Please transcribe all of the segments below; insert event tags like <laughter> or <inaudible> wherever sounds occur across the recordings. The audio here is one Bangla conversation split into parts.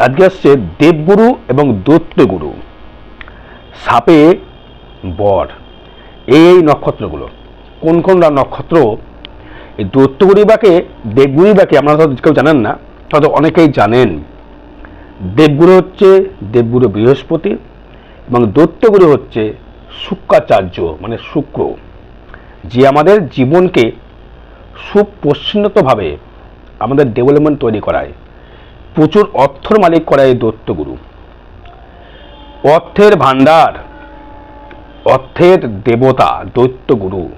আজকে আসছে দেবগুরু এবং দৈত্যগুরু। সাপে বর। এই নক্ষত্রগুলো। কোন কোন নক্ষত্র? এই দৈত্যগুরু বাকে, দেবগুরু বাকে আপনারা হয়তো কেউ জানেন না, হয়তো অনেকেই জানেন। দেবগুরু হচ্ছে দেবগুরু বৃহস্পতি এবং দৈত্যগুরু হচ্ছে শুক্রাচার্য মানে শুক্র। যে আমাদের জীবনকে সুপ্রসন্নতভাবে আমাদের ডেভেলপমেন্ট তৈরি করায়। প্রচুর অর্থর মালিক করায় এই দৈত্যগুরু অর্থের ভাণ্ডার, অর্থের দেবতা, দৈত্যগুরু।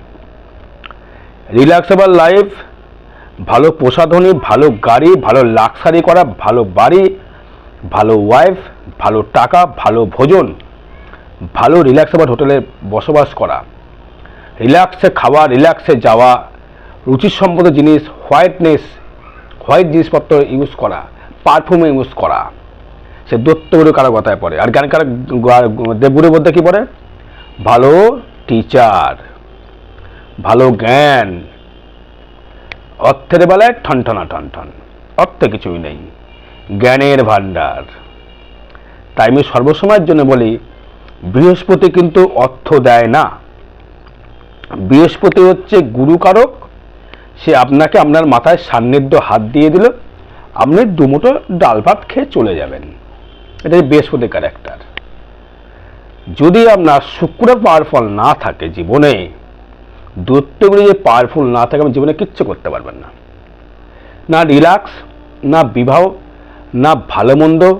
রিল্যাক্সেবল লাইফ, ভালো প্রসাধনী, ভালো গাড়ি, ভালো লাক্সারি করা, ভালো বাড়ি, ভালো ওয়াইফ, ভালো টাকা, ভালো ভোজন, ভালো রিল্যাক্সেবল হোটেলে বসবাস করা। রিল্যাক্সে খাওয়া, রিল্যাক্সে যাওয়া, রুচিসম্মত জিনিস, হোয়াইটনেস, হোয়াইট জিনিসপত্র ইউজ করা। পারফিউম ইউজ করা। সে দত্তগুরু কারও কথায় পড়ে। আর জ্ঞান কারও দেবগুরুর মধ্যে কী পড়ে? ভালো টিচার ভালো জ্ঞান। অর্থের বেলায় ঠনঠনা ঠনঠন অর্থে কিছুই নেই। জ্ঞানের ভাণ্ডার। তাই আমি সর্বসময়ের জন্য বলি, বৃহস্পতি কিন্তু অর্থ দেয় না। বৃহস্পতি হচ্ছে গুরুকারক সে আপনাকে আপনার মাথায় সান্নিধ্য হাত দিয়ে দিল। আপনি দুমুটো ডাল ভাত খেয়ে চলে যাবেন। এটাই বৃহস্পতি ক্যারেক্টার যদি আপনার শুক্র পাওয়ারফুল না থাকে জীবনে দূরত্বগুলি যে পাওয়ারফুল না থাকে, আপনি জীবনে কিচ্ছু করতে পারবেন না। না রিল্যাক্স না বিবাহ, না ভালো মন্দ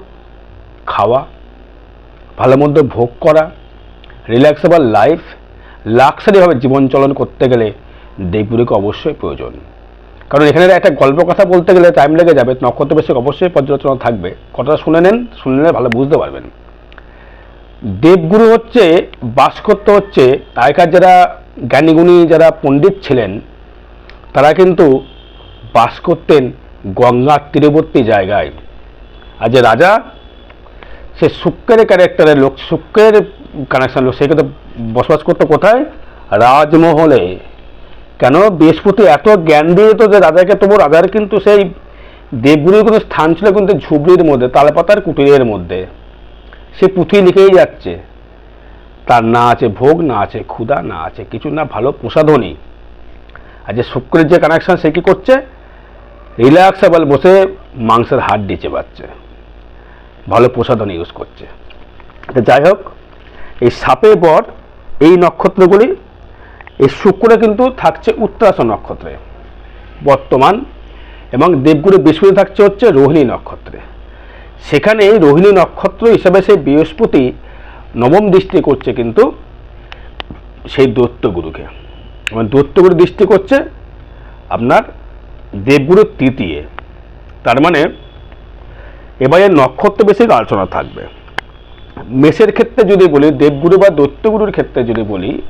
খাওয়া, ভালো মন্দ ভোগ করা রিল্যাক্সেবল লাইফ লাক্সারিভাবে জীবন চলন করতে গেলে দেবগুরুকে অবশ্যই প্রয়োজন। কারণ এখানে একটা গল্প কথা বলতে গেলে টাইম লেগে যাবে, নক্ষত্র বেশি অবশ্যই পর্যালোচনা থাকবে। কথাটা শুনে নেন, শুনে নিলে ভালো বুঝতে পারবেন। দেবগুরু হচ্ছে, বাসকত্ব হচ্ছে, আগেকার যারা জ্ঞানীগুণী, যারা পণ্ডিত ছিলেন, তারা কিন্তু বাস করতেন গঙ্গার তীরবর্তী জায়গায়। আর যে রাজা, সে শুক্রের ক্যারেক্টারের লোক, শুক্রের কানেকশন লোক, সে কিন্তু বসবাস করতো কোথায়? রাজমহলে। কেন? বৃহস্পতি এত জ্ঞান দিয়ে দিত যে রাজাকে তবু রাজার কিন্তু সেই দেবগুরুর কোনো স্থান ছিল কিন্তু ঝুবড়ির মধ্যে, তালপাতার কুটিরের মধ্যে। সে পুঁথি লিখেই যাচ্ছে। তার না আছে ভোগ, না আছে ক্ষুধা, না আছে কিছু, না ভালো প্রসাধনী। আর যে শুক্রের যে কানেকশন সে কি করছে? রিল্যাক্সেবল বসে মাংসের হাড় ডিচে পাচ্ছে ভালো প্রসাধনী ইউজ করছে। তো যাই হোক, এই সাপে বর এই নক্ষত্রগুলি এই শুক্র কিন্তু থাকছে উত্তরাশ নক্ষত্রে, বর্তমান, এবং দেবগুরু বৃহস্পতি থাকছে হচ্ছে রোহিণী নক্ষত্রে। সেখানে রোহিণী নক্ষত্র হিসাবে সেই বৃহস্পতি নবম দৃষ্টি করছে কিন্তু সেই দৈত্যগুরুকে। এবং দৈত্যগুরু দৃষ্টি করছে আপনার দেবগুরুর তৃতীয়। তার মানে এবারে নক্ষত্র বেশি আলোচনা থাকবে। মেষের ক্ষেত্রে যদি বলি, দেবগুরু বা দৈত্যগুরুর ক্ষেত্রে যদি বলি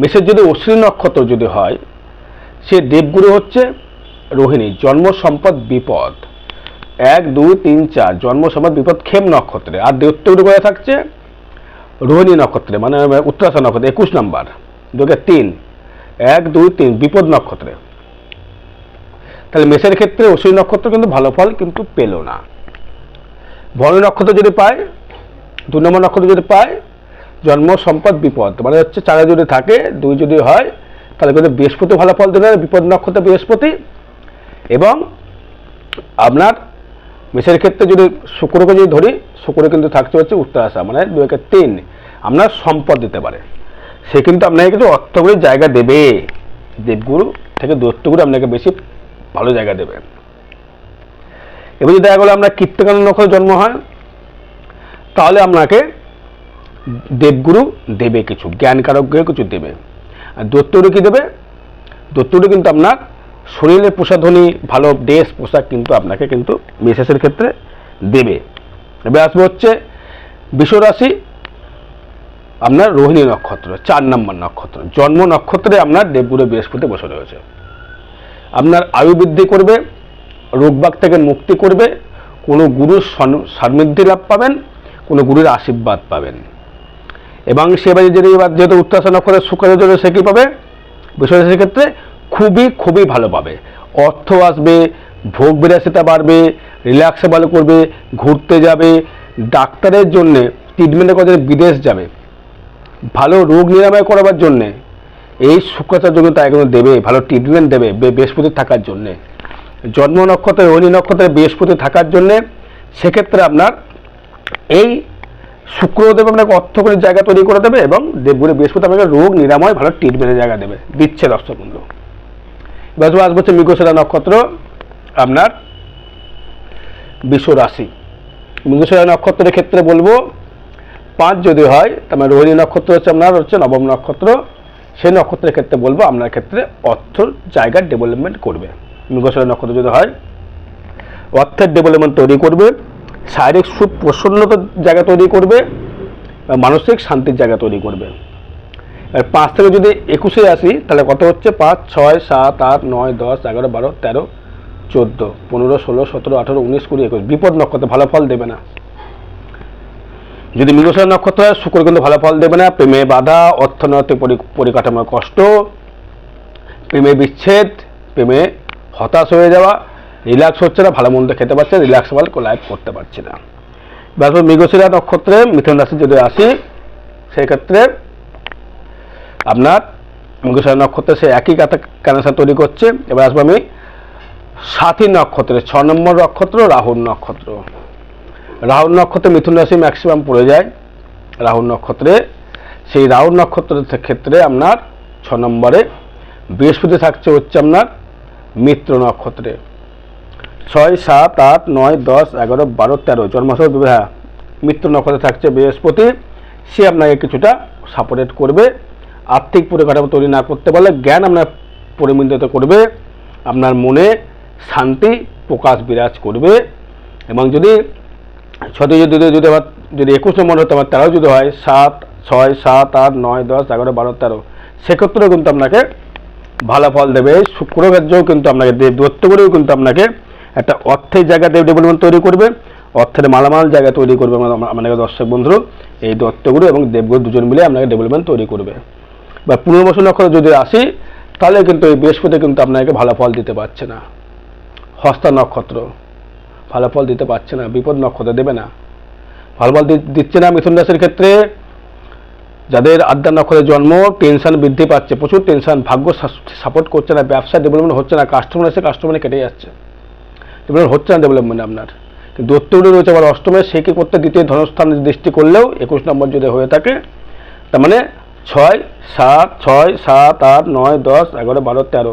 মেষের যদি অশ্বিনী নক্ষত্র যদি হয়, সে দেবগুরু হচ্ছে রোহিণী, জন্ম সম্পদ বিপদ। এক, দুই, তিন, চার, জন্ম সম্পদ বিপদ ক্ষেম নক্ষত্রে। আর দৈত্যগুরু কোথায় থাকছে রোহিণী নক্ষত্রে মানে উত্তরাশা নক্ষত্রে, একুশ নাম্বার। দুকে তিন, এক, দুই, তিন, বিপদ নক্ষত্রে। তাহলে মেষের ক্ষেত্রে অশ্বিনী নক্ষত্র কিন্তু ভালো ফল কিন্তু পেল না। ভরণী নক্ষত্র যদি পায়, দু নম্বর নক্ষত্র যদি পায় জন্ম, সম্পদ, বিপদ। মানে হচ্ছে চারা যদি থাকে, দুই যদি হয়, তাহলে কিন্তু বৃহস্পতি ভালো ফল দেবে, বিপদ নক্ষত্র বৃহস্পতি। এবং আপনার মেষের ক্ষেত্রে যদি শুক্রকে যদি ধরি, শুক্র কিন্তু থাকতে হচ্ছে উত্তরাশা মানে দু একে তিন। আপনার সম্পদ দিতে পারে। সে কিন্তু আপনাকে কিন্তু অর্থগুলির জায়গা দেবে। দেবগুরু থেকে দৈত্যগুরু আপনাকে বেশি ভালো জায়গা দেবে। এবার যদি দেখা গেলো আপনার কীর্তকান নক্ষত্রে জন্ম হয়, তাহলে আপনাকে দেবগুরু দেবে কিছু, জ্ঞানকারক গ্রহে কিছু দেবে। আর দৈত্যগুরু কী দেবে? দৈত্যগুরু কিন্তু আপনার শরীরের প্রসাধনী ভালো ড্রেস পোশাক কিন্তু আপনাকে কিন্তু মেসেসের ক্ষেত্রে দেবে। এবার আসবে হচ্ছে বিশ্বরাশি, আপনার রোহিণী নক্ষত্র, চার নম্বর নক্ষত্র। জন্ম নক্ষত্রে আপনার দেবগুরু বৃহস্পতি বসে রয়েছে। আপনার আয়ু বৃদ্ধি করবে, রোগবাগ থেকে মুক্তি করবে, কোনো গুরুর সন- সমৃদ্ধি লাভ পাবেন, কোনো গুরুর আশীর্বাদ পাবেন। এবং সেবারে যদি এবার যেহেতু উত্তরাশা নক্ষত্রের শুক্র জন্য সে কী পাবে? বিষয়ের ক্ষেত্রে খুবই খুবই ভালো পাবে। অর্থ আসবে, ভোগ বিলাসিতা বাড়বে রিল্যাক্সে ভালো করবে, ঘুরতে যাবে। ডাক্তারের জন্যে ট্রিটমেন্টের কথা বিদেশ যাবে, ভালো রোগ নিরাময় করাবার জন্যে, এই শুক্রাচার জন্য তাই কিন্তু দেবে, ভালো ট্রিটমেন্ট দেবে বৃহস্পতি থাকার জন্যে। জন্ম নক্ষত্রে রোহিণী নক্ষত্রে বৃহস্পতি থাকার জন্যে, সেক্ষেত্রে আপনার এই শুক্রদেব আপনাকে অর্থ করে জায়গা তৈরি করে দেবে এবং দেবগুরু বৃহস্পতি আপনাকে রোগ, নিরাময়, ভালো ট্রিটমেন্টের জায়গা দেবে। দিচ্ছে দর্শক বন্ধু। এবার আসব হচ্ছে মৃগশিরা নক্ষত্র, আপনার বিশ্ব রাশি মৃগশিরা নক্ষত্রের ক্ষেত্রে বলব, পাঁচ যদি হয়, তার মানে রোহিণী নক্ষত্র হচ্ছে আপনার হচ্ছে নবম নক্ষত্র। সেই নক্ষত্রের ক্ষেত্রে বলব, আপনার ক্ষেত্রে অর্থ জায়গার ডেভেলপমেন্ট করবে। মৃগশিরা নক্ষত্র যদি হয়, অর্থের ডেভেলপমেন্ট তৈরি করবে। শারীরিক সুপ্রসন্নতার জায়গা তৈরি করবে মানসিক শান্তির জায়গা তৈরি করবে। আর পাঁচ থেকে যদি একুশে আসি, তাহলে কত হচ্ছে? পাঁচ, ছয়, সাত, আট, নয়, দশ, এগারো, বারো, তেরো, চোদ্দ, পনেরো, ষোলো, সতেরো, আঠেরো, উনিশ, কুড়ি, একুশ। বিপদ নক্ষত্র ভালো ফল দেবে না। যদি মৃগশিরা নক্ষত্র হয়, শুক্র কিন্তু ভালো ফল দেবে না। প্রেমে বাধা, অর্থনৈতিক পরি- পরিকাঠামোর কষ্ট, প্রেমে বিচ্ছেদ, প্রেমে হতাশ হয়ে যাওয়া রিল্যাক্স হচ্ছে না, ভালো মন্দ খেতে পারছে না, রিল্যাক্স রিল্যাক্সেবল লাইফ করতে পারছে না। তারপর মৃগশিরা নক্ষত্রে মিথুন রাশি যদি আসি সেক্ষেত্রে আপনার মৃগশিরা নক্ষত্রে সে একই কানেকশন তৈরি করছে। এবার আসব আমি সাথী নক্ষত্রে, ছ নম্বর নক্ষত্র, রাহুল নক্ষত্র। রাহুল নক্ষত্রে মিথুন রাশি ম্যাক্সিমাম পড়ে যায়। রাহুল নক্ষত্রে, সেই রাহুল নক্ষত্রের ক্ষেত্রে আপনার ছ নম্বরে বৃহস্পতি থাকছে হচ্ছে আপনার মিত্র নক্ষত্রে। ছয় সাত আট নয় দশ এগারো বারো তেরো জন্মাসহ বিবাহ মিত্র নক্ষত্রে থাকছে বৃহস্পতি। সে আপনাকে কিছুটা সাপোর্টেট করবে। আর্থিক পরিকাঠামো তৈরি না করতে পারলে জ্ঞান আপনার পরিমিত করবে। আপনার মনে শান্তি প্রকাশ বিরাজ করবে। এবং যদি ছটি যদি যদি আবার যদি একুশ নম্বর হতে আবার তেরো যদি হয়, সাত ছয় সাত আট নয় দশ এগারো বারো তেরো, সেক্ষেত্রেও কিন্তু আপনাকে ভালো ফল দেবে। শুক্র কিন্তু আপনাকে দেব দত্ত করেও কিন্তু আপনাকে একটা অর্থের জায়গাতে ডেভেলপমেন্ট তৈরি করবে, অর্থের মালামাল জায়গা তৈরি করবে আমাদের দর্শক বন্ধু এই দত্তগুরু এবং দেবগুরু দুজন মিলে আপনাকে ডেভেলপমেন্ট তৈরি করবে। বা পুনর্বসু নক্ষত্র যদি আসি, তাহলে কিন্তু এই বৃহস্পতি কিন্তু আপনাকে ভালো ফল দিতে পারছে না। হস্তা নক্ষত্র, ভালো ফল দিতে পারছে না, বিপদ নক্ষত্র দেবে না। ভালো ফল দিচ্ছে না মিথুন রাশির ক্ষেত্রে। যাদের আদ্যা নক্ষত্রের জন্ম টেনশন বৃদ্ধি পাচ্ছে, প্রচুর টেনশন ভাগ্য সাপোর্ট করছে না, ব্যবসা ডেভেলপমেন্ট হচ্ছে না কাস্টমার এসে কাস্টমারে কেটে যাচ্ছে। ডেভেলপমেন্ট হচ্ছে না ডেভেলপমেন্ট আপনার। দত্তগুলি রয়েছে আবার অষ্টমে, সে কি করতে দ্বিতীয় ধনস্থান দৃষ্টি করলেও একুশ নম্বর যদি হয়ে থাকে, তার মানে ছয়, সাত ছয়, সাত, আট, নয়, দশ, এগারো, বারো, তেরো।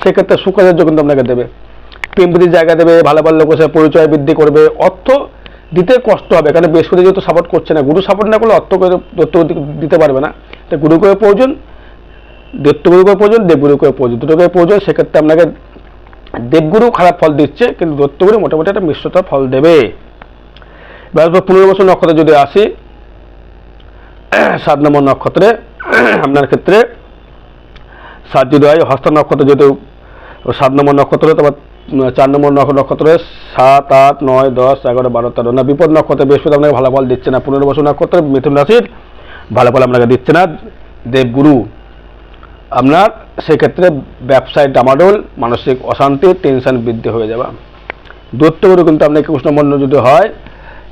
সেক্ষেত্রে শুক্রাচার্য কিন্তু আপনাকে দেবে। প্রেমপ্রীতির জায়গা দেবে ভালো ভালো লোকের সাথে পরিচয় বৃদ্ধি করবে, অর্থ দিতে কষ্ট হবে। কারণ বৃহস্পতি যেহেতু সাপোর্ট করছে না, গুরু সাপোর্ট না করলে অর্থ দত্ত দিতে পারবে না। তাই গুরু করে প্রয়োজন দত্তগুরু করে প্রয়োজন দেবগুরু করে প্রয়োজন দুটো করে প্রয়োজন, সেক্ষেত্রে আপনাকে দেবগুরু খারাপ ফল দিচ্ছে, কিন্তু দত্তগুরু মোটামুটি একটা মিশ্রতা ফল দেবে। এবার পনেরো বছর নক্ষত্রে যদি আসি, সাত নম্বর নক্ষত্রে, আপনার ক্ষেত্রে সাত যদি হয় হস্ত নক্ষত্র যেহেতু সাত নম্বর নক্ষত্র, তারপর চার নম্বর নক্ষ- নক্ষত্রে সাত, আট, নয়, দশ, এগারো, বারো, তেরো। না, বিপদ নক্ষত্রে বৃহস্পতি আপনাকে ভালো ফল দিচ্ছে না পনেরো বছর নক্ষত্রে মিথুন রাশির ভালো ফল আপনাকে দিচ্ছে না, দেবগুরু। আপনার সেক্ষেত্রে ব্যবসায় ডামাডোল, মানসিক অশান্তি টেনশন বৃদ্ধি হয়ে যাবে। দত্তগুরু কিন্তু আপনার একুশ নম্বর যদি হয়,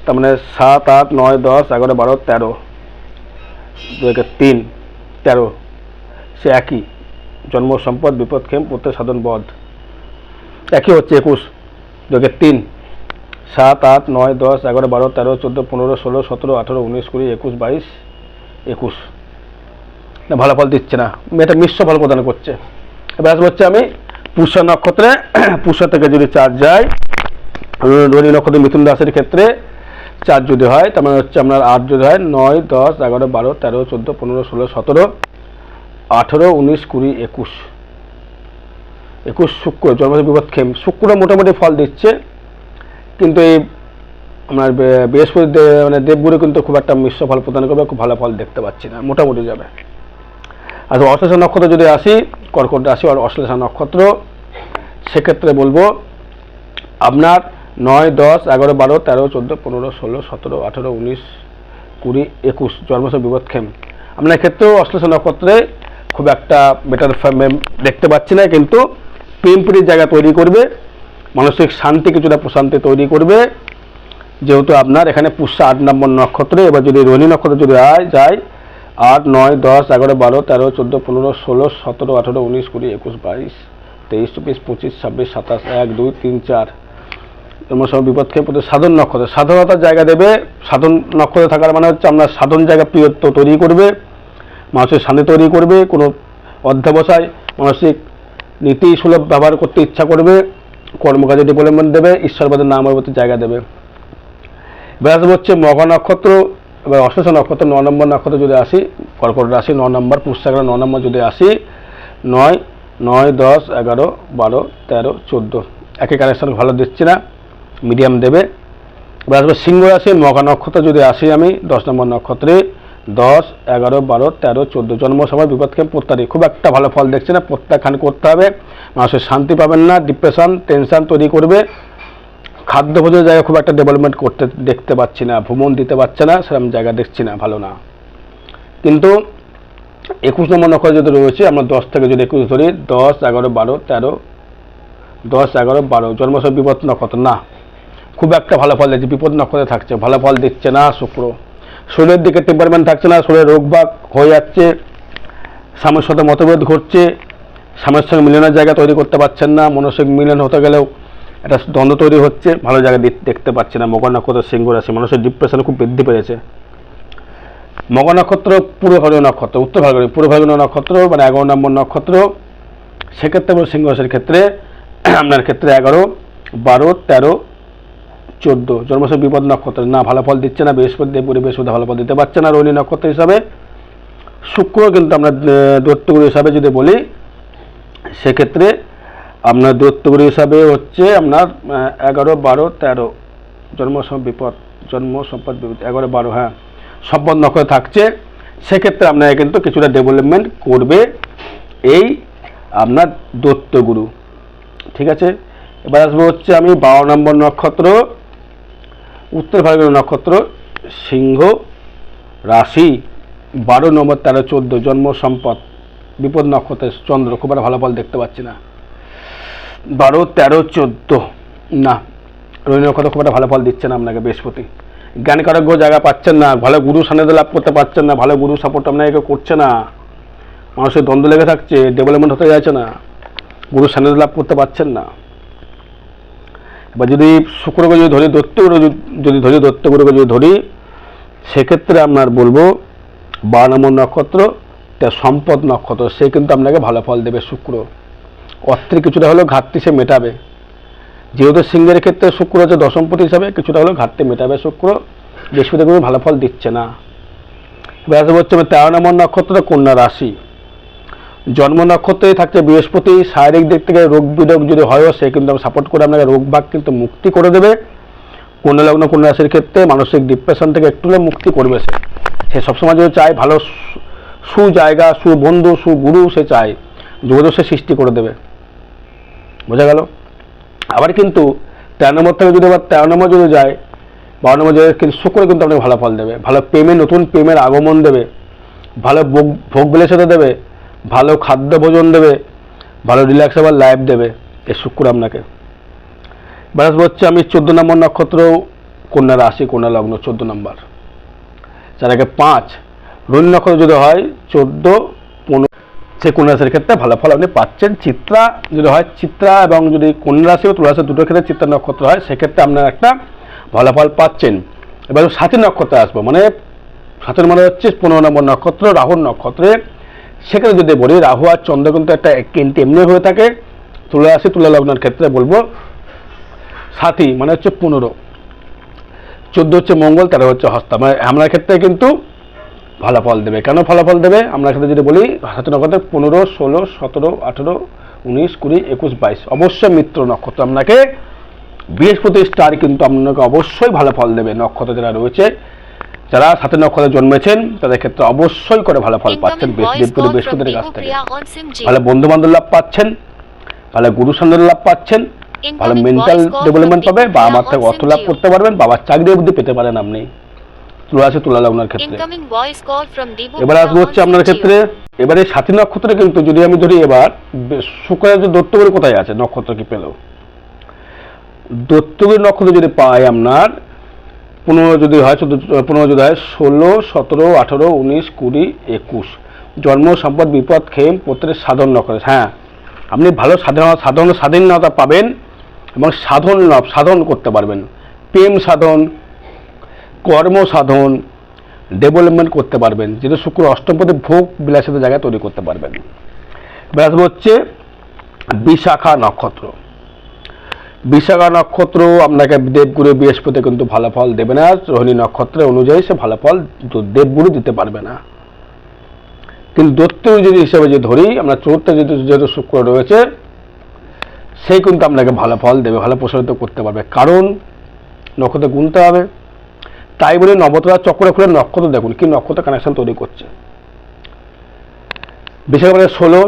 তার মানে সাত, আট, নয়, দশ, এগারো, বারো, তেরো, দু তিন, তেরো, সে একই। জন্ম, সম্পদ, বিপদ খেম প্রত্যেক সাধন, বধ। একই হচ্ছে একুশ, দু তিন, সাত, আট, নয়, দশ, এগারো, বারো, তেরো, চোদ্দ, পনেরো, ষোলো, সতেরো, আঠেরো, উনিশ, কুড়ি, একুশ, বাইশ, একুশ। না, ভালো ফল দিচ্ছে না। এটা মিশ্র ফল প্রদান করছে। এবার হচ্ছে আমি পুষ্য নক্ষত্রে। <clears throat> পুষ্য থেকে যদি চার যায় রোহিণী নক্ষত্র মিথুন রাশির ক্ষেত্রে চার যদি হয়, তার মানে হচ্ছে আপনার আট যদি হয়, নয়, দশ, এগারো, বারো, তেরো, চোদ্দ, পনেরো, ষোলো, সতেরো, আঠেরো, উনিশ, কুড়ি, একুশ। একুশ শুক্র, জন্মদিন বিপদ খেম শুক্র মোটামুটি ফল দিচ্ছে, কিন্তু এই আপনার বৃহস্পতি মানে দেবগুরু কিন্তু খুব একটা মিশ্র ফল প্রদান করবে, খুব ভালো ফল দেখতে পাচ্ছি না, মোটামুটি যাবে। আচ্ছা অশ্লেষা নক্ষত্র যদি আসি, কর্কট রাশি আর অশ্লেষা নক্ষত্র, সেক্ষেত্রে বলব আপনার নয়, দশ, এগারো, বারো, তেরো, চোদ্দ, পনেরো, ষোলো, সতেরো, আঠেরো, উনিশ, কুড়ি, একুশ জন্মসব বিপদক্ষেম আপনার ক্ষেত্রেও অশ্লেষা নক্ষত্রে খুব একটা বেটার দেখতে পাচ্ছি না, কিন্তু প্রেমপুরির জায়গা তৈরি করবে, মানসিক শান্তি কিছুটা প্রশান্তি তৈরি করবে। যেহেতু আপনার এখানে পুষ্যা আট নম্বর নক্ষত্রে, এবার যদি রোহিণী নক্ষত্র যদি আয় যায় আট, নয়, দশ, এগারো, বারো, তেরো, চোদ্দ, পনেরো, ষোলো, সতেরো, আঠেরো, উনিশ, কুড়ি, একুশ, বাইশ, তেইশ, চব্বিশ, পঁচিশ, ছাব্বিশ, সাতাশ, এক, দুই, তিন, চার। সময় বিপদকে প্রতি সাধন নক্ষত্র। সাধনতার জায়গা দেবে। সাধন নক্ষত্রে থাকার মানে হচ্ছে আপনার সাধন জায়গা প্রিয়ত্ব তৈরি করবে। মানুষের শান্তি তৈরি করবে। কোনো অধ্যাবসায়, মানসিক নীতি সুলভ ব্যবহার করতে ইচ্ছা করবে। কর্মকাজে ডেভেলপমেন্ট দেবে। ঈশ্বরবাদের নামের প্রতি জায়গা দেবে। বেড়াতে হচ্ছে মগা নক্ষত্র। এবার অশেষ নক্ষত্র, ন নম্বর নক্ষত্র যদি আসি কর্কট রাশি ন নম্বর পুষ্যাগর ন নম্বর যদি আসি, নয় নয়, দশ, এগারো, বারো, তেরো, চোদ্দ। একই কানেকশন ভালো দিচ্ছি না মিডিয়াম দেবে। এবার আসবে সিংহ রাশি, মগা নক্ষত্র যদি আসি আমি, দশ নম্বর নক্ষত্রে, দশ, এগারো, বারো, তেরো, চোদ্দ। জন্ম সময় বিপদকে প্রত্যাহারী খুব একটা ভালো ফল দেখছি না, প্রত্যাখ্যান করতে হবে। মানুষের শান্তি পাবেন না ডিপ্রেশন টেনশন তৈরি করবে। খাদ্য ভোজনের জায়গা খুব একটা ডেভেলপমেন্ট করতে, দেখতে পাচ্ছি না, ভ্রমণ দিতে পারছে না, সেরকম জায়গা দেখছি না, ভালো না। কিন্তু একুশ নম্বর নক্ষত্র যদি রয়েছে, আমরা দশ থেকে যদি একুশ ধরি, দশ, এগারো, বারো, তেরো, দশ, এগারো, বারো জন্মসব বিপদ নক্ষত্র, না। খুব একটা ভালো ফল দিচ্ছে বিপদ নক্ষত্রে থাকছে, ভালো ফল দিচ্ছে না শুক্র। শরীরের দিকে টেম্পারমেন্ট থাকছে না, শরীরে রোগবাগ হয়ে যাচ্ছে, স্বামীর সাথে মতভেদ ঘটছে, স্বামীর সঙ্গে মিলনের জায়গা তৈরি করতে পারছেন না, মানসিক মিলন হতে গেলেও একটা দ্বন্দ্ব তৈরি হচ্ছে ভালো জায়গা দেখ- দেখতে পাচ্ছে না। মকর নক্ষত্র সিংহ রাশি মানুষের ডিপ্রেশন খুব বৃদ্ধি পেয়েছে। মকর নক্ষত্র পূর্ব ফাল্গুনী নক্ষত্র উত্তর ফাল্গুনী পূর্ব ফাল্গুনী নক্ষত্র মানে এগারো নম্বর নক্ষত্র। সেক্ষেত্রে বলব সিংহ রাশির ক্ষেত্রে <clears throat> আপনার ক্ষেত্রে এগারো বারো তেরো চোদ্দ। জন্মসব বিপদ নক্ষত্র। না ভালো ফল দিচ্ছে না বৃহস্পতি দেব বৃহস্পতি ভালো ফল দিতে পারছে না রোহিণী নক্ষত্র হিসাবে। শুক্র কিন্তু আমরা আহ, দৈত্যগুরু হিসাবে যদি বলি সেক্ষেত্রে আপনার দৈত্যগুরু হিসাবে হচ্ছে আপনার এগারো, বারো, তেরো। জন্ম বিপদ, জন্ম সম্পদ বিপদ, এগারো, বারো হ্যাঁ। সম্পদ নক্ষত্র থাকছে। সেক্ষেত্রে আপনাকে কিন্তু কিছুটা ডেভেলপমেন্ট করবে এই আপনার দৈত্যগুরু। ঠিক আছে? এবার আসব হচ্ছে আমি বারো নম্বর নক্ষত্র, উত্তর ফাল্গুনী নক্ষত্র, সিংহ রাশি, বারো নম্বর, তেরো, চোদ্দ, জন্ম সম্পদ, বিপদ নক্ষত্রের চন্দ্র। খুব একটা ভালো ফল দেখতে পাচ্ছি না। বারো, তেরো, চোদ্দ। না রোহিণী নক্ষত্র খুব একটা ভালো ফল দিচ্ছে না আপনাকে, বৃহস্পতি। জ্ঞান কারজ্ঞ জায়গা পাচ্ছেন না, ভালো গুরু সান্নিধ্য লাভ করতে পারছেন না, ভালো গুরু সাপোর্ট আপনাকে করছে না। মানুষের দ্বন্দ্ব লেগে থাকছে ডেভেলপমেন্ট হতে যাচ্ছে না, গুরু সান্নিধ্য লাভ করতে পারছেন না। এবার যদি শুক্রকে যদি ধরি দত্তগুরু যদি ধরি দত্তগুরুকে যদি ধরি, সেক্ষেত্রে আপনার বলব, বারো নম্বর নক্ষত্র, তা সম্পদ নক্ষত্র, সে কিন্তু আপনাকে ভালো ফল দেবে শুক্র। অর্থের কিছুটা হলেও ঘাটতি সে মেটাবে। যেহেতু সিংহের ক্ষেত্রে শুক্র হচ্ছে দশমপতি হিসাবে, কিছুটা হলেও ঘাটতি মেটাবে শুক্র। বৃহস্পতি কোনো ভালো ফল দিচ্ছে না। এবার আসব হচ্ছে তেরো নম্বর নক্ষত্র কন্যা রাশি। জন্ম নক্ষত্রে থাকছে বৃহস্পতি, শারীরিক দিক থেকে রোগ বিরোগ যদি হয়ও, সে কিন্তু সাপোর্ট করে আপনাকে রোগ বাগ কিন্তু মুক্তি করে দেবে। কন্যা লগ্ন, কন্যা রাশির ক্ষেত্রে মানসিক ডিপ্রেশন থেকে একটু মুক্তি করবে সে। সে সবসময় যদি চায় ভালো সু- সুজায়গা, সুবন্ধু, সুগুরু সে চায়। যোগাযোগ সে সৃষ্টি করে দেবে। বোঝা গেল? আবার কিন্তু তেরো নম্বর থেকে যদি আবার তেরো নম্বর যদি যায়, বারো নম্বর যদি কিন্তু শুক্র কিন্তু আপনাকে ভালো ফল দেবে, ভালো প্রেমে, নতুন প্রেমের আগমন দেবে, ভালো ভোগ ভোগ সাথে দেবে, ভালো খাদ্য ভোজন দেবে, ভালো রিল্যাক্সেবল লাইফ দেবে এই শুক্র আপনাকে। ব্যাস হচ্ছে আমি চোদ্দ নম্বর নক্ষত্র, কন্যা রাশি, কন্যা লগ্ন, চোদ্দ নম্বর। যার আগে পাঁচ রোহিণী নক্ষত্র যদি হয়, চোদ্দ সেই কন্যা রাশির ক্ষেত্রে ভালো ফল আপনি পাচ্ছেন। চিত্রা যদি হয়, চিত্রা এবং যদি কন্যা রাশি ও তুলা রাশি দুটোর ক্ষেত্রে চিত্রা নক্ষত্র হয়, সেক্ষেত্রে আপনার একটা ভালো ফল পাচ্ছেন। এবার সাথী নক্ষত্রে আসব মানে সাথের মানে হচ্ছে পনেরো নম্বর নক্ষত্র, রাহুর নক্ষত্রে। সেখানে যদি বলি, রাহু আর চন্দ্র কিন্তু একটা কিন্তু এমনি হয়ে থাকে। তুলা রাশি তুলা লগ্নের ক্ষেত্রে বলব, সাথী মানে হচ্ছে পনেরো। চোদ্দ হচ্ছে মঙ্গল, তেরো হচ্ছে হস্তা। মানে আপনার ক্ষেত্রে কিন্তু ফলাফল দেবে। কেন ফলাফল দেবে? আমরা ক্ষেত্রে যদি বলি সাথে নক্ষত্রে পনেরো ষোলো সতেরো আঠেরো উনিশ কুড়ি একুশ বাইশ। অবশ্যই মিত্র নক্ষত্র আপনাকে বৃহস্পতি স্টার কিন্তু আপনাকে অবশ্যই ভালো ফল দেবে। নক্ষত্র যারা রয়েছে যারা সাথে নক্ষত্রে জন্মেছেন তাদের ক্ষেত্রে অবশ্যই করে ভালো ফল পাচ্ছেন বৃহস্পতির কাছ থেকে. ভালো বন্ধু বান্ধব লাভ পাচ্ছেন ভালো গুরু সন্ধান লাভ পাচ্ছেন ভালো মেন্টাল ডেভেলপমেন্ট পাবে বা Deepupriya আমার থেকে অর্থ লাভ করতে পারবেন বাবার চাকরি অবধি পেতে পারেন আপনি। তুলা আছে তুলা লগ্নের ক্ষেত্রে। এবার আসব হচ্ছে আপনার. ক্ষেত্রে। এবারে সাথী নক্ষত্রে কিন্তু যদি আমি ধরি এবার শুক্রের যে দত্তগুরু কোথায় আছে? নক্ষত্র কি পেল? দত্তগুলি নক্ষত্র যদি পাই আপনার পনেরো যদি হয় চোদ্দ পনেরো যদি হয় ষোলো সতেরো আঠেরো উনিশ কুড়ি একুশ। জন্ম সম্পদ বিপদ খেম প্রত্যেকের সাধন নক্ষত্র। হ্যাঁ আপনি ভালো সাধন সাধন স্বাধীনতা পাবেন এবং সাধন লাভ সাধন করতে পারবেন। প্রেম সাধন কর্ম সাধন ডেভেলপমেন্ট করতে পারবেন। যেটা শুক্র অষ্টমপদে ভোগ বিলাসিত জায়গায় তৈরি করতে পারবেন। আসব হচ্ছে বিশাখা নক্ষত্র। বিশাখা নক্ষত্র আপনাকে দেবগুরু বৃহস্পতি কিন্তু ভালো ফল দেবে না। রোহিণী নক্ষত্রের অনুযায়ী সে ভালো ফল দেবগুরু দিতে পারবে না। কিন্তু দত্ত যদি হিসেবে যে ধরি, আমরা চতুর্থ যেহেতু যেহেতু শুক্র রয়েছে সেই কিন্তু আপনাকে ভালো ফল দেবে, ভালো প্রসারিত করতে পারবে। কারণ নক্ষত্র গুনতে হবে। তাই বলে নবতরা চক্র খুলে নক্ষত্র দেখুন, কি নক্ষত্র কানেকশন তৈরি করছে। বিশেষ করে ষোলো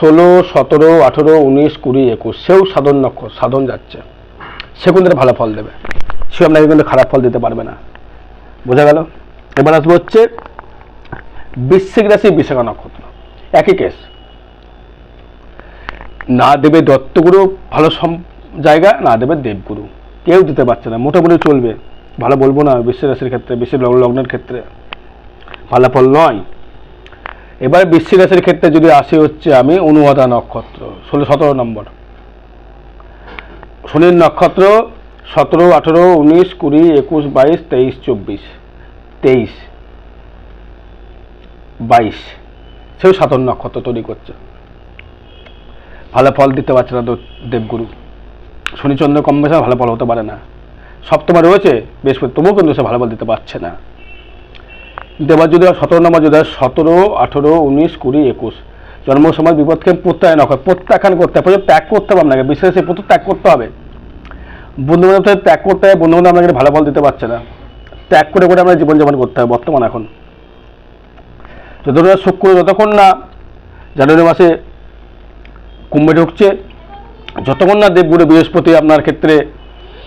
ষোলো, সতেরো, আঠেরো, উনিশ, কুড়ি, একুশ, সেও সাধন নক্ষত্র, সাধন যাচ্ছে। সে কিন্তু ভালো ফল দেবে। সে আপনাকে কিন্তু খারাপ ফল দিতে পারবে না। বোঝা গেল? এবার আসব হচ্ছে বৃশ্চিক রাশি, বিশাখা নক্ষত্র। একই কেস না দেবে দত্তগুরু, ভালো জায়গা, না দেবে দেবগুরু। কেউ দিতে পারছে না, মোটামুটি চলবে। ভালো বলব না বিশ্ব রাশির ক্ষেত্রে বিশ্ব লগ্নের ক্ষেত্রে ভালো ফল নয়। এবার বৃশ্চিক রাশির ক্ষেত্রে যদি আসি হচ্ছে আমি অনুবাদা নক্ষত্র, ষোলো, সতেরো নম্বর। শনির নক্ষত্র, সতেরো, আঠেরো, উনিশ, কুড়ি, একুশ, বাইশ, তেইশ, চব্বিশ, তেইশ, বাইশ, সেও সাতন নক্ষত্র তৈরি করছে। ভালো ফল দিতে পারছে না দেবগুরু। শনিচন্দ্র কম্বিনেশন ভালো ফল হতে পারে না। সপ্তমে রয়েছে বৃহস্পতি তবুও কিন্তু সে ভালো ফল দিতে পারছে না। যদি সতেরো নম্বর হয় সতেরো, আঠেরো, উনিশ, কুড়ি, একুশ। জন্ম সময় বিপদকে প্রত্যায় না করে, প্রত্যাখ্যান করতে হবে ত্যাগ করতে হবে আপনাকে, বিশেষ প্রচুর ত্যাগ করতে হবে। বন্ধু বান্ধব থেকে ত্যাগ করতে হবে বন্ধু বান্ধব আপনাকে ভালো ফল দিতে পারছে না। ত্যাগ করে করে আমরা জীবনযাপন করতে হবে, বর্তমান এখন। যতক্ষণ শুক্র, যতক্ষণ না জানুয়ারি মাসে কুম্ভে ঢুকছে, যতক্ষণ না দেবগুরু বৃহস্পতি আপনার ক্ষেত্রে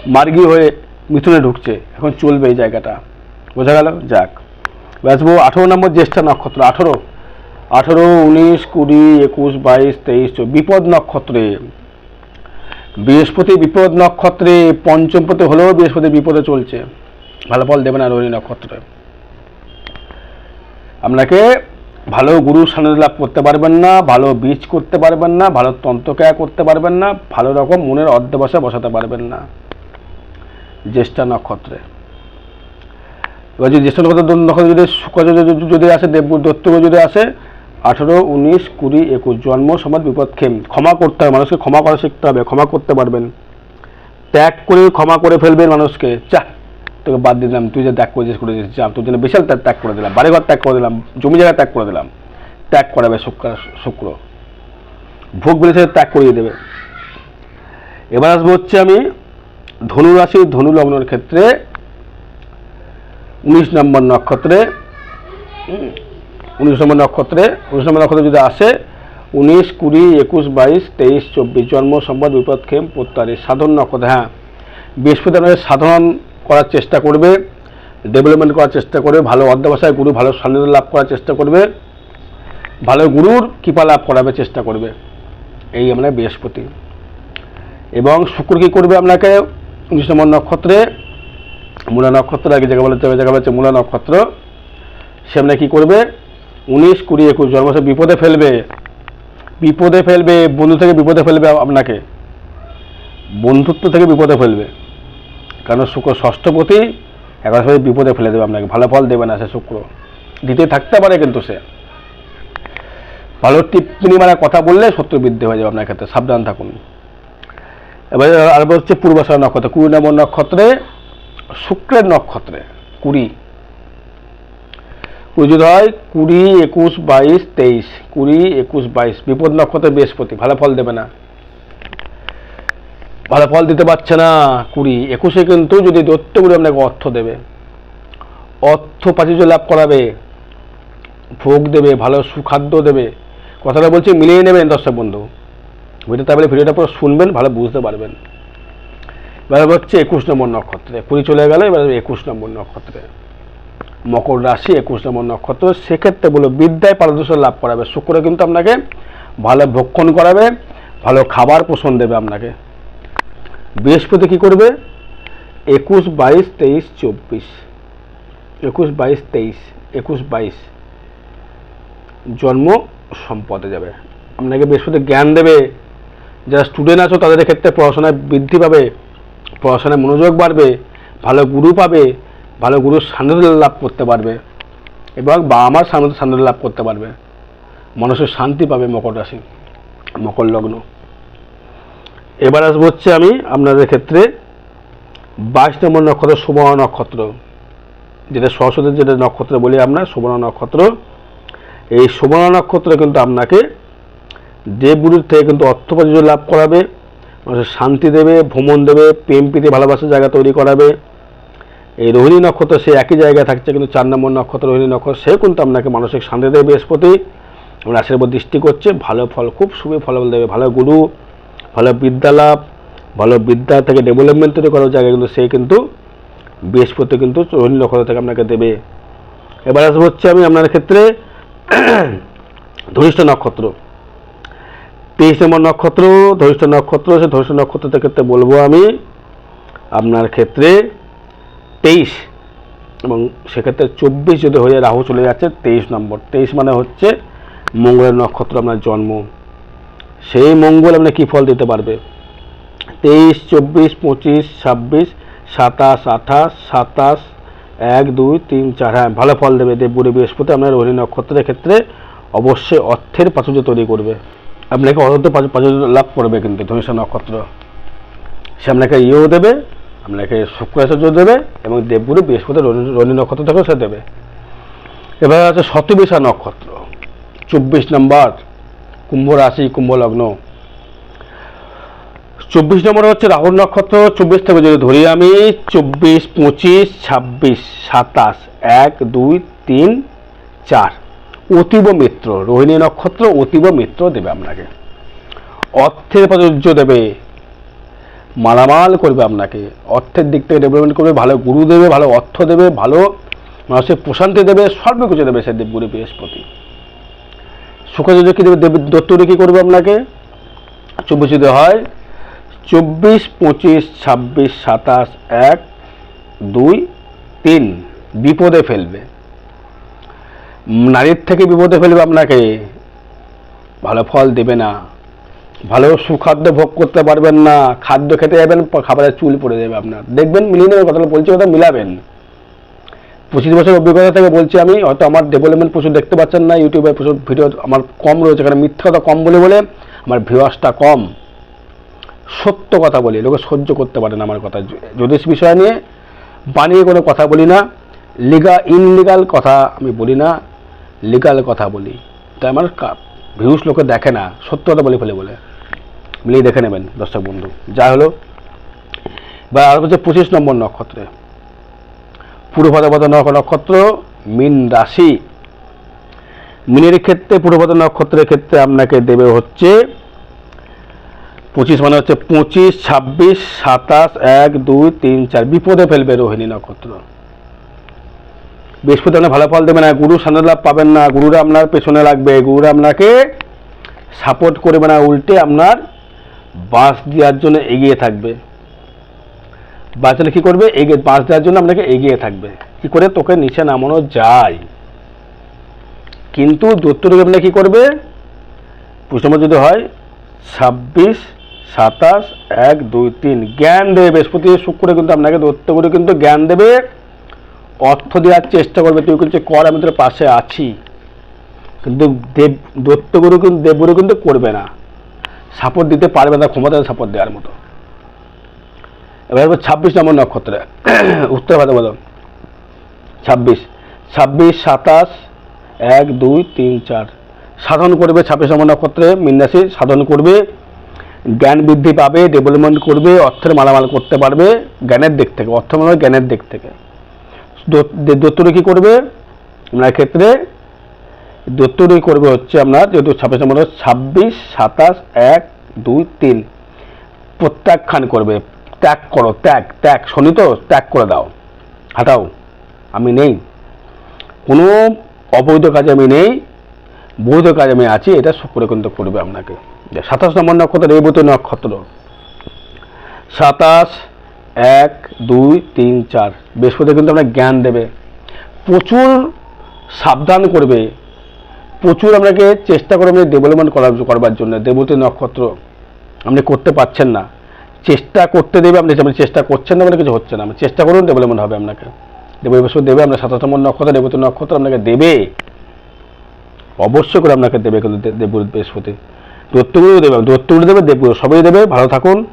মার্গী হয়ে মিথুনে ঢুকছে। এখন চলবে এই জায়গাটা। বোঝা গেল? যাক। আসব আঠেরো নম্বর জ্যেষ্ঠা নক্ষত্র, আঠেরো। আঠেরো, উনিশ, কুড়ি, একুশ, বাইশ, তেইশ বিপদ নক্ষত্রে। বৃহস্পতি বিপদ নক্ষত্রে পঞ্চমপতি হলেও বৃহস্পতি বিপদে চলছে। ভালো ফল দেবে না রোহিণী নক্ষত্রে। আপনাকে ভালো গুরু সান্নিধ্য লাভ করতে পারবেন না, ভালো বীজ করতে পারবেন না, ভালো তন্ত্রক্রিয়া করতে পারবেন না, ভালো রকম মনের অর্ধবসা বসাতে পারবেন না। জ্যেষ্ঠা নক্ষত্রে। এবার যদি জ্যেষ্ঠ নক্ষত্র নক্ষত্র যদি শুক্র যদি আসে দেব দত্ত যদি আসে, আঠেরো, উনিশ, কুড়ি, একুশ, জন্ম, সমাজ, বিপদ খেম ক্ষমা করতে হবে মানুষকে, ক্ষমা করা শিখতে হবে, ক্ষমা করতে পারবেন। ত্যাগ করে ক্ষমা করে ফেলবেন মানুষকে। চা তোকে বাদ দিলাম, তুই যে ত্যাগ করেছিস করে দিয়েছিস যা, তোর জন্য বিশাল ত্যাগ ত্যাগ করে দিলাম, বাড়িঘর ত্যাগ করে দিলাম, জমি জায়গা ত্যাগ করে দিলাম। ত্যাগ করাবে শুক্র শুক্র। ভোগ বলেছে ত্যাগ করিয়ে দেবে। এবার আসব হচ্ছে আমি ধনু রাশি ধনু লগ্নের ক্ষেত্রে উনিশ নম্বর নক্ষত্রে উনিশ নম্বর নক্ষত্রে, উনিশ নম্বর নক্ষত্রে যদি আসে, উনিশ, কুড়ি, একুশ, বাইশ, তেইশ, চব্বিশ, জন্ম সম্পদ বিপদ খেম প্রত্যারি সাধন নক্ষত্র হ্যাঁ বৃহস্পতি আপনাকে সাধন করার চেষ্টা করবে ডেভেলপমেন্ট করার চেষ্টা করবে, ভালো অধ্যবসায়, গুরু ভালো সান্নিধ্য লাভ করার চেষ্টা করবে, ভালো গুরুর কৃপা লাভ করাবে চেষ্টা করবে, এই আমরা বৃহস্পতি, এবং শুক্র কী করবে আপনাকে উনিশ নম্বর নক্ষত্রে, মূলা নক্ষত্র, আগে জায়গা বলা জায়গা বলা হচ্ছে মূলা নক্ষত্র। সে আপনার কী করবে? উনিশ কুড়ি একুশ, জন্মসে বিপদে ফেলবে। বিপদে ফেলবে, বন্ধু থেকে বিপদে ফেলবে আপনাকে। বন্ধুত্ব থেকে বিপদে ফেলবে। কারণ শুক্র ষষ্ঠপতি সময় বিপদে ফেলে দেবে আপনাকে, ভালো ফল দেবে না সে শুক্র। দিতে থাকতে পারে কিন্তু সে। ভালো টিপ্পনি মানে কথা বললে শত্রু বৃদ্ধি হয়ে যাবে আপনার ক্ষেত্রে, সাবধান থাকুন। এবার আর হচ্ছে পূর্বাশা নক্ষত্র কুড়ি নম্বর নক্ষত্রে, শুক্রের নক্ষত্রে, কুড়ি। কুড়ি যদি হয়, কুড়ি, একুশ, বাইশ, তেইশ। কুড়ি, একুশ, বাইশ। বিপদ নক্ষত্রে বৃহস্পতি, ভালো ফল দেবে না। ভালো ফল দিতে পারছে না কুড়ি। একুশে কিন্তু যদি দত্তগুলি আপনাকে অর্থ দেবে। অর্থ প্রাচুর্য লাভ করাবে। ভোগ দেবে, ভালো সুখাদ্য দেবে। কথাটা বলছি মিলিয়ে নেবেন দর্শক বন্ধু। ভিডিও তারপরে ভিডিওটা পুরো শুনবেন, ভালো বুঝতে পারবেন। এবার হচ্ছে একুশ নম্বর নক্ষত্রে। কুড়ি চলে গেল, এবার একুশ নম্বর নক্ষত্রে। মকর রাশি, একুশ নম্বর নক্ষত্র। সেক্ষেত্রে বলো বিদ্যায় পারদর্শন লাভ করাবে। শুক্র কিন্তু আপনাকে ভালো ভক্ষণ করাবে, ভালো খাবার পোষণ দেবে আপনাকে। বৃহস্পতি কি করবে? একুশ, বাইশ, তেইশ, চব্বিশ। একুশ, বাইশ, তেইশ, একুশ, বাইশ। জন্ম সম্পদে যাবে। আপনাকে বৃহস্পতি জ্ঞান দেবে। যারা স্টুডেন্ট আছো, তাদের ক্ষেত্রে পড়াশোনায় বৃদ্ধি পাবে, পড়াশোনায় মনোযোগ বাড়বে, ভালো গুরু পাবে, ভালো গুরুর সান্নিধ্য লাভ করতে পারবে এবং বাবা মার সান্নিধ্য সান্নিধ্য লাভ করতে পারবে। মানুষের শান্তি পাবে মকর রাশি, মকর লগ্ন। এবার আসব হচ্ছে আমি আপনাদের ক্ষেত্রে বাইশ নম্বর নক্ষত্র সুবর্ণ নক্ষত্র। যেটা সরস্বতীর যেটা নক্ষত্র বলি আমরা সুবর্ণ নক্ষত্র। এই সুবর্ণ নক্ষত্র কিন্তু আপনাকে দেবগুরুর থেকে কিন্তু অর্থ লাভ করাবে, মানুষের শান্তি দেবে, ভ্রমণ দেবে, প্রেম প্রীতি, ভালোবাসার জায়গা তৈরি করাবে। এই রোহিণী নক্ষত্র সে একই জায়গায় থাকছে, কিন্তু চার নম্বর নক্ষত্র রোহিণী নক্ষত্র, সে কিন্তু আপনাকে মানসিক শান্তি দেবে বৃহস্পতি। রাশির উপর দৃষ্টি করছে, ভালো ফল, খুব শুভে ফলাফল দেবে, ভালো গুরু, ভালো বিদ্যা লাভ ভালো বিদ্যা থেকে ডেভেলপমেন্ট তৈরি করার জায়গায় কিন্তু সে কিন্তু বৃহস্পতি কিন্তু রোহিণী নক্ষত্র থেকে আপনাকে দেবে। এবার আসব হচ্ছে আমি আপনার ক্ষেত্রে <clears throat> ধনিষ্ঠ নক্ষত্র। তেইশ নম্বর নক্ষত্র ধনিষ্ঠ নক্ষত্র, সে ধনিষ্ঠ নক্ষত্রের ক্ষেত্রে বলব আমি। আপনার ক্ষেত্রে তেইশ এবং সেক্ষেত্রে চব্বিশ যদি হয়ে রাহু চলে যাচ্ছে, তেইশ নম্বর। তেইশ মানে হচ্ছে মঙ্গলের নক্ষত্র আপনার জন্ম। সেই মঙ্গল আপনার কী ফল দিতে পারবে? তেইশ, চব্বিশ, পঁচিশ, ছাব্বিশ, সাতাশ, আঠাশ, সাতাশ, এক, দুই, তিন, চার। হ্যাঁ ভালো ফল দেবে। দেবগুরু বৃহস্পতি আপনার রোহিণী নক্ষত্রের ক্ষেত্রে অবশ্যই অর্থের প্রাচুর্য তৈরি করবে। আপনাকে অর্থ প্রাচুর্য লাভ করবে কিন্তু ধনুষ নক্ষত্র। সে আপনাকে ইয়েও দেবে, আপনাকে শুক্রাচার্য দেবে এবং দেবগুরু বৃহস্পতি রোহিণী নক্ষত্র থেকেও সে দেবে। এবার আছে শতবিশা নক্ষত্র, চব্বিশ নম্বর কুম্ভ রাশি, কুম্ভ লগ্ন। চব্বিশ নম্বর হচ্ছে রাহুল নক্ষত্র, চব্বিশ থেকে যদি ধরি আমি, চব্বিশ, পঁচিশ, ছাব্বিশ, সাতাশ, এক, দুই, তিন, চার। অতীব মিত্র, রোহিণী নক্ষত্র অতীব মিত্র দেবে আপনাকে। অর্থের প্রাচুর্য দেবে, মালামাল করবে আপনাকে। অর্থের দিক থেকে ডেভেলপমেন্ট করবে, ভালো গুরু দেবে, ভালো অর্থ দেবে, ভালো মানুষের প্রশান্তি দেবে সর্ব কিছু দেবে সে দেবগুরু বৃহস্পতি। শুক্রাচার্য কী দেবে, দেব দত্তরে কী করবে আপনাকে? চব্বিশ যদি হয়, চব্বিশ, পঁচিশ, ছাব্বিশ, সাতাশ, এক, দুই, তিন, বিপদে ফেলবে। নারীর থেকে বিপদে ফেলবে আপনাকে। ভালো ফল দেবে না। ভালো সুখাদ্য ভোগ করতে পারবেন না। খাদ্য খেতে যাবেন, খাবারের চুল পড়ে যাবে আপনার। দেখবেন মিলিয়ে নেবে কথাটা বলছি কথা মিলাবেন। পঁচিশ বছর অভিজ্ঞতা থেকে বলছি আমি, হয়তো আমার ডেভেলপমেন্ট প্রচুর দেখতে পাচ্ছেন না ইউটিউবে প্রচুর ভিডিও আমার কম রয়েছে, কারণ মিথ্যা কথা কম বলে বলে আমার ভিউয়ার্সটা কম। সত্য কথা বলি, লোকে সহ্য করতে পারে না আমার কথা। জ্যোতিষ বিষয় নিয়ে বানিয়ে কোনো কথা বলি না। লিগা ইনলিগাল কথা আমি বলি না। লিগাল কথা বলি। তাই আমার ভিউস লোকে দেখে না, সত্য কথা বলে ফেলে বলে। মিলিয়ে দেখে নেবেন, দর্শক বন্ধু। যা হলো, বা আর হচ্ছে পঁচিশ নম্বর নক্ষত্রে। পূর্বভাদ্রপদ নক্ষত্র, মিন রাশি। মিনের ক্ষেত্রে পূর্বভাদ্র নক্ষত্রের ক্ষেত্রে আপনাকে দেবে হচ্ছে, পঁচিশ মানে হচ্ছে পঁচিশ, ছাব্বিশ, সাতাশ, এক, দুই, তিন, চার। বিপদে ফেলবে রোহিণী নক্ষত্র। বৃহস্পতি আপনার ভালো ফল দেবে না, গুরু লাভ পাবেন না গুরুরা আপনার পেছনে লাগবে গুরুরা আপনাকে সাপোর্ট করবে না, উল্টে আপনার বাঁশ দেওয়ার জন্য এগিয়ে থাকবে। বাঁচলে কি করবে? এগিয়ে বাঁশ দেওয়ার জন্য আপনাকে এগিয়ে থাকবে। কি করে? তোকে নিচে নামানো যায়। কিন্তু দৈত্যরোগ আপনার কি করবে? পুষ্টিম যদি হয়, ছাব্বিশ, সাতাশ, এক, দুই, তিন, জ্ঞান দেবে, বৃহস্পতি, শুক্র কিন্তু আপনাকে, দৈত্য করে কিন্তু জ্ঞান দেবে। অর্থ দেওয়ার চেষ্টা করবে তুই কিন্তু কর আমি তোর পাশে আছি। কিন্তু দেব, দৈত্যগুরু কিন্তু, দেবগুরু কিন্তু করবে না। সাপোর্ট দিতে পারবে না ক্ষমতা সাপোর্ট দেওয়ার মতো। এবার ছাব্বিশ নম্বর নক্ষত্রে। <clears throat> উত্তর ভারত বলো। ছাব্বিশ। ছাব্বিশ, সাতাশ, এক, দুই, তিন, চার। সাধন করবে ছাব্বিশ নম্বর নক্ষত্রে মিন্নাসি সাধন করবে। জ্ঞান বৃদ্ধি পাবে ডেভেলপমেন্ট করবে, অর্থের মালামাল করতে পারবে, জ্ঞানের দিক থেকে, অর্থ মানে জ্ঞানের দিক থেকে। দত্তরে কি করবে? আপনার ক্ষেত্রে দত্তরে করবে হচ্ছে আপনার যেহেতু ছাব্বিশ নম্বর ছাব্বিশ, সাতাশ, এক, দুই, তিন। প্রত্যাখ্যান করবে। ত্যাগ করো, ত্যাগ ত্যাগ। শনি তো, ত্যাগ করে দাও। হাঁটাও। আমি নেই। কোনো অবৈধ কাজে আমি নেই। বৈধ কাজে আমি আছি। এটা শুক্র কিন্তু করবে আপনাকে। সাতাশ নম্বর নক্ষত্র এই রেবতী নক্ষত্র। সাতাশ এক, দুই, তিন, চার। বৃহস্পতি কিন্তু আপনার জ্ঞান দেবে। প্রচুর সাবধান করবে। প্রচুর আপনাকে চেষ্টা করবে ডেভেলপমেন্ট করার করবার জন্য। দেবতী নক্ষত্র, আপনি করতে পারছেন না। চেষ্টা করতে দেবে আপনি আপনি চেষ্টা করছেন না বলে কিছু হচ্ছে না। আপনি চেষ্টা করুন ডেভেলপমেন্ট হবে আপনাকে। দেব বৃহস্পতি দেবে, আপনার সাতাশ নম্বর নক্ষত্র, দেবতী নক্ষত্র আপনাকে দেবে। অবশ্যই করে আপনাকে দেবে কিন্তু দে- দেবগুরু বৃহস্পতি। দত্তগুরু দেবে দত্তগুরু দেবে দেবগুরু সবই দেবে। ভালো থাকুন।